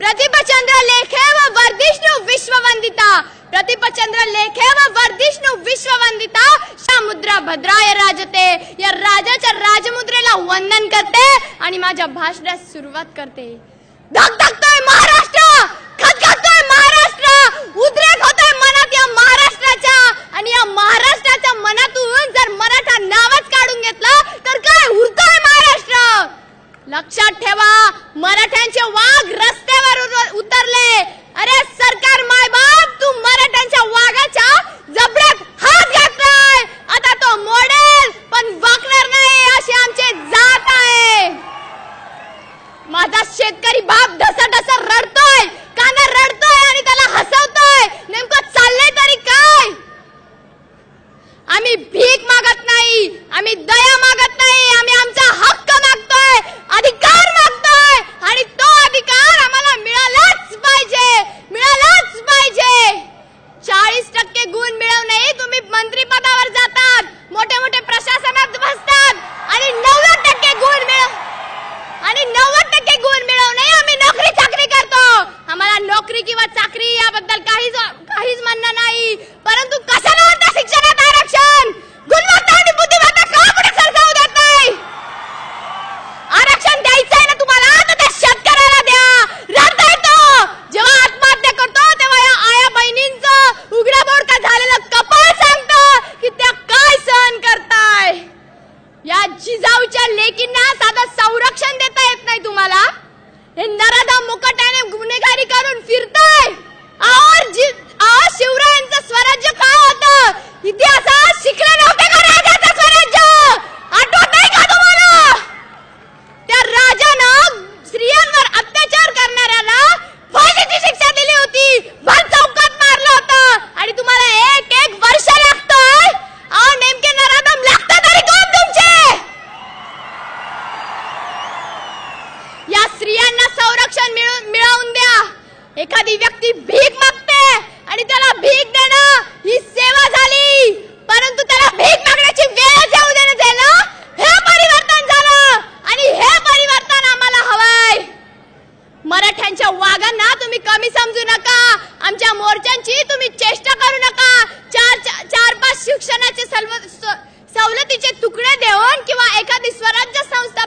ಪ್ರತಿಭಚಂದ್ರ ಲೇಖೆ ವ ವರ್ಧಿಷ್ಣು ವಿಶ್ವವಂದಿತ ಪ್ರತಿಭಚಂದ್ರ ಲೇಖे व वर्धिष्णू विश्ववंदिता मुद्रा भद्राय राजते या राजाच्या राजमुद्रेला वंदन करते आणि माझ्या भाषणास सुरुवात करते धगधगतोय महाराष्ट्र खतखतोय आम्ही भीक मागत नाही आम्ही दया मागत जिजाऊच्या लेकींना साधं संरक्षण देता येत नाही तुम्हाला? हे नराधा मुकट्याने गुन्हेगारी करून फिरताय. और जी शिवरायांचं स्वराज्य काय होतं? इतिहासात एखादी व्यक्ती भीक मागते आणि त्याला भीक देणं ही सेवा झाली परंतु त्याला भीक मागण्याची वेळ येऊ देणं झालं हे परिवर्तन झालं आणि हे परिवर्तन आम्हाला हवंय. मराठ्यांच्या वागांना तुम्ही कमी समजू नका आमच्या मोर्चांची तुम्ही चेष्टा करू नका. चार चार चार पाच शिक्षणाचे सवलतीचे तुकडे देऊन किंवा एखादी स्वराज्य संस्था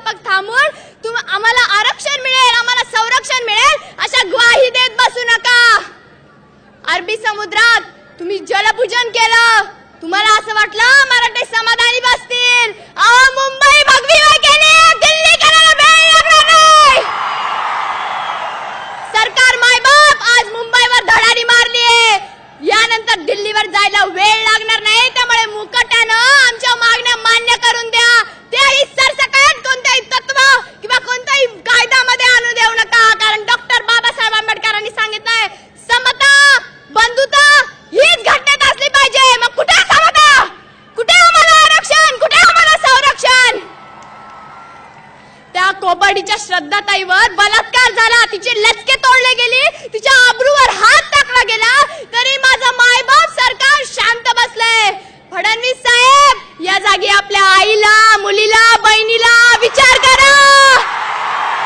श्रद्धाताईवर बलात्कार झाला. तिचे लचके तोडले गेले. तिच्या आबरूवर हात टाकला गेला. तरी माझा मायबाप सरकार शांत बसलंय फडणवीस साहेब या जागी आपल्या आईला मुलीला बहिणीला विचार करा.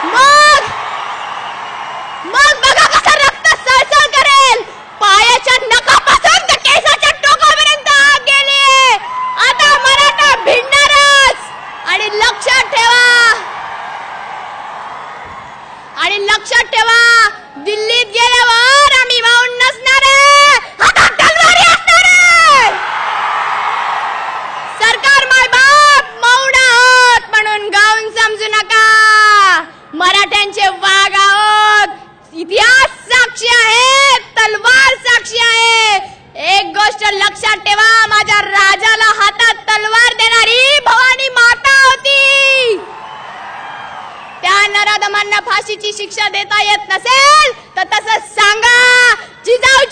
मग मग बघा कसं रक्त सळसळ करेल. पायाच्या नखापासून ते केसाच्या टोकापर्यंत आग गेली. आता मराठा भिडणारच. आणि लक्षात ठेवा आणि लक्षात ठेवा दिल्लीत गेल्यावर आम्ही वाहून नसणार सरकार माय बाप मौन आहोत म्हणून गाऊन समजू नका. मराठ्यांचे वाघ आहोत. इतिहास साक्षी आहे तलवार साक्षी आहे. एक गोष्ट लक्षात ठेवा माझ्या फाशीची शिक्षा देता येत नसेल तर तसं सांगा जिजाऊ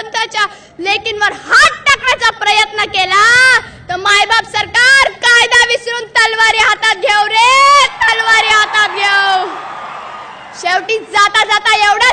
लेकिन लेकींवर हात टाकण्याचा प्रयत्न केला तर मायबाप सरकार कायदा विसरून तलवारी हातात घेऊ रे तलवारी हातात घेऊ. शेवटी जाता जाता एवढा